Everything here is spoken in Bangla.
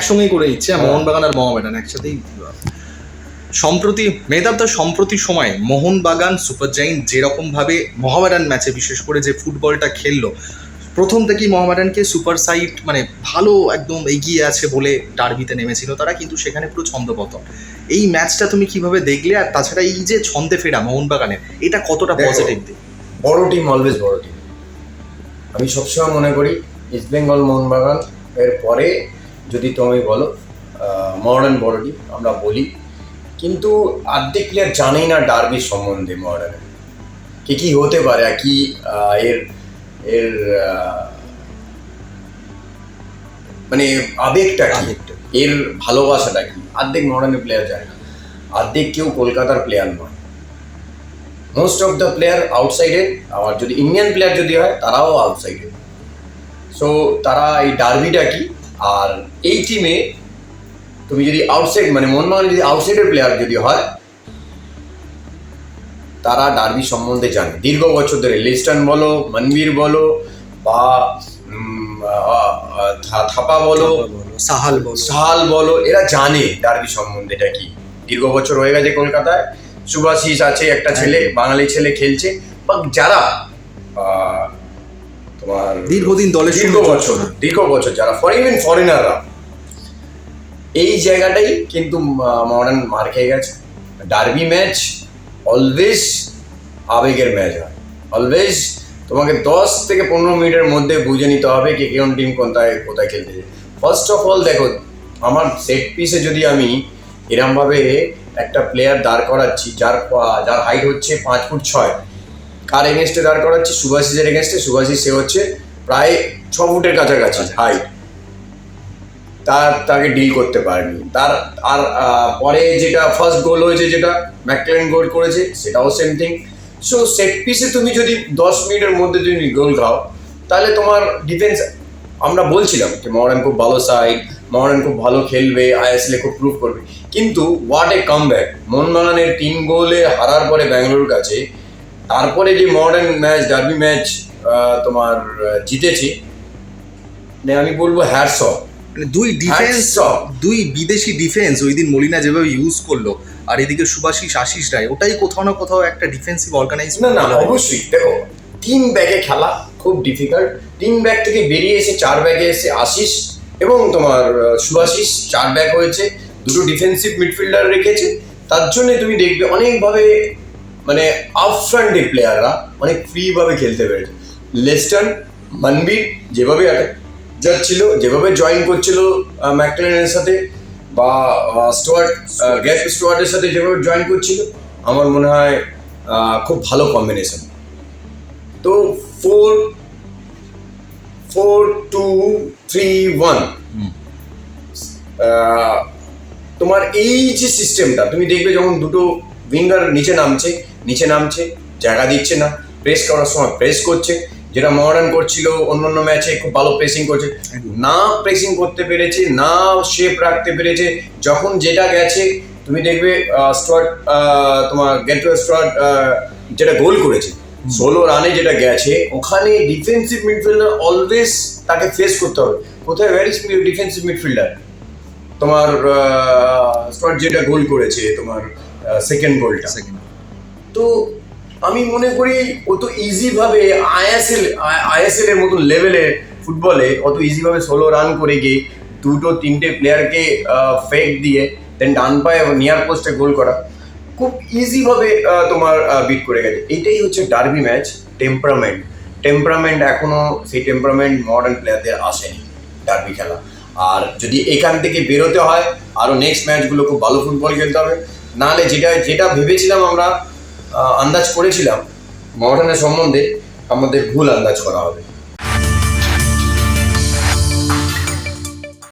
একসঙ্গেই করে দিচ্ছে আর মোহনবাগান আর মোহামেডান একসাথেই সম্প্রতি মেহতাব তার সম্প্রতি সময় মোহনবাগান সুপার জাইন্ট যেরকম ভাবে মোহামেডান ম্যাচে বিশেষ করে যে ফুটবলটা খেললো প্রথম থেকেই মোহামেডানকে সুপার সাইট মানে ভালো একদম এগিয়ে আছে বলে ডার্বিতে নেমেছিল তারা কিন্তু সেখানে পুরো ছন্দপতন এই ম্যাচটা তুমি কীভাবে দেখলে? আর তাছাড়া এই যে ছন্দে ফেরা মোহনবাগানের এটা কতটা পজিটিভ দিক? বড় টিম অলওয়েজ বড় টিম আমি সবসময় মনে করি ইস্ট বেঙ্গল মোহনবাগান এর পরে যদি তুমি বলো মডার্ন টিম আমরা বলি। কিন্তু অর্ধেক প্লেয়ার জানেই না ডার্বির সম্বন্ধে মডার্নের কে কি হতে পারে আর কি এর এর মানে আবেগটা কি? আবেগটা। এর ভালোবাসাটা কি? অর্ধেক মডার্নের প্লেয়ার যায় না। অর্ধেক কেউ কলকাতার প্লেয়ার নয়। Most of the player outsider আবার যদি ইন্ডিয়ান প্লেয়ার যদি হয় তারাও আউটসাইডেড সো তারা এই ডার্বিটা কি? আর এই টিমে তুমি যদি আউটসাইড মানে মোহনবাগান যদি আউটসাইডের প্লেয়ার যদি হয় তারা ডার্বি সম্বন্ধে জানে। দীর্ঘ বছর ধরে লিস্টন বলো মনবীর বলো বা থাপা বলো সাহাল বল। সাহাল বলো এরা জানে ডার্বি সম্বন্ধে এটা কি। দীর্ঘ বছর হয়ে গেছে কলকাতায় সুভাশিস আছে একটা ছেলে বাঙালি ছেলে খেলছে বা যারা তোমার দীর্ঘদিন দলের দীর্ঘ বছর। দীর্ঘ বছর যারা ফর ইভেন ফরেনাররা এই জায়গাটাই কিন্তু মডার্ন মার খেয়ে গেছে। ডার্বি ম্যাচ অলওয়েজ আবেগের ম্যাচ হয়। অলওয়েজ তোমাকে দশ থেকে পনেরো মিনিটের মধ্যে বুঝে নিতে হবে কে কোন টিম কোথায় কোথায় খেলতে ফার্স্ট অফ অল দেখো আমার সেট পিসে যদি আমি এরমভাবে একটা প্লেয়ার দাঁড় করাচ্ছি যার যার হাইট হচ্ছে পাঁচ ফুট ছয় কার এগেনস্টে দাঁড় করাচ্ছি? সুভাষিসের এগেনস্টে সুভাষিস সে হচ্ছে প্রায় ছ ফুটের কাছাকাছি হাইট তার তাকে ডিল করতে পারেনি। তার আর পরে যেটা ফার্স্ট গোল হয়েছে, যেটা ম্যাকলেন গোল করেছে, সেটাও সেম থিং সো সেট পিসে তুমি যদি দশ মিনিটের মধ্যে যদি গোল খাও, তাহলে তোমার ডিফেন্স আমরা বলছিলাম যে মডার্ন খুব ভালো সাইড মডার্ন খুব ভালো খেলবে আইএসএল খুব প্রুভ করবে। কিন্তু হোয়াট এ কাম ব্যাক মোহনবাগানের তিন গোলে হারার পরে ব্যাঙ্গালোর কাছে তারপরে যে মডার্ন ম্যাচ ডার্বি ম্যাচ তোমার জিতেছি আমি বলব হ্যাটস অফ মানে দুই ডিফেন্স দুই বিদেশি ডিফেন্স ওই দিন মলিনা যেভাবে ইউজ করল আর এদিকে সুভাষিস আশিস রায় ওটাই কোথাও না কোথাও একটা ডিফেন্সিভ অর্গানাইজ না না অবশ্যই। দেখো তিন ব্যাগে খেলা খুব ডিফিকাল্ট তিন ব্যাগ থেকে বেরিয়ে এসে চার ব্যাগে এসে আশিস এবং তোমার সুভাশিস চার ব্যাগ হয়েছে দুটো ডিফেন্সিভ মিডফিল্ডার রেখেছে। তার জন্য তুমি দেখবে অনেকভাবে মানে আউটফ্রন্টের প্লেয়াররা অনেক ফ্রিভাবে খেলতে পেরেছে। লেস্টন মনবীর যেভাবে যাচ্ছিল যেভাবে জয়েন করছিল ম্যাকলেনের সাথে বা স্টুয়ার্ট গ্যাপ স্টুয়ার্টের সাথে যেভাবে জয়েন করছিল আমার মনে হয় খুব ভালো কম্বিনেশন তো four four two three one তোমার এই যে সিস্টেমটা তুমি দেখবে যখন দুটো উইঙ্গার নিচে নামছে নিচে নামছে, জায়গা দিচ্ছে না। প্রেস করার সময় প্রেস করছে। যেটা মডার্ন করছিল, অন্য অন্য ম্যাচে খুব ভালো প্রেসিং করছে। না প্রেসিং করতে পেরেছে, না শেপ রাখতে পেরেছে। যখন যেটা গেছে, তুমি দেখবে স্টুয়ার্ট তোমার গেট স্টুয়ার্ট যেটা গোল করেছে, ষোলো রানে যেটা গেছে, ওখানে ডিফেন্সিভ মিডফিল্ডার অলওয়েজ তাকে ফেস করতে হবে। কোথায়? ভ্যারিস ডিফেন্সিভ মিডফিল্ডার তোমার স্টুয়ার্ট যেটা গোল করেছে, তোমার সেকেন্ড গোলটা তো আমি মনে করি ও তো ইজিভাবে আইএসএল আইএসএল এর মতন লেভেলে ফুটবলে অত ইজিভাবে ষোলো রান করে গিয়ে দুটো, তিনটে প্লেয়ারকে ফেক দিয়ে দেন ডান পায়ে নিয়ার পোস্টে গোল করা। খুব ইজিভাবে তোমার বিট করে গেছে। এইটাই হচ্ছে ডার্বি ম্যাচ টেম্পারামেন্ট টেম্পারামেন্ট এখনও সেই টেম্পারামেন্ট মডার্ন প্লেয়ারদের আসেনি ডার্বি খেলা। আর যদি এখান থেকে বেরোতে হয় আরও নেক্সট ম্যাচগুলো খুব ভালো ফুটবল খেলতে হবে। নাহলে যেটা যেটা ভেবেছিলাম আমরা আন্দাজ করেছিলাম। মডার্নের সম্বন্ধে আমাদের ভুল আন্দাজ করা হবে।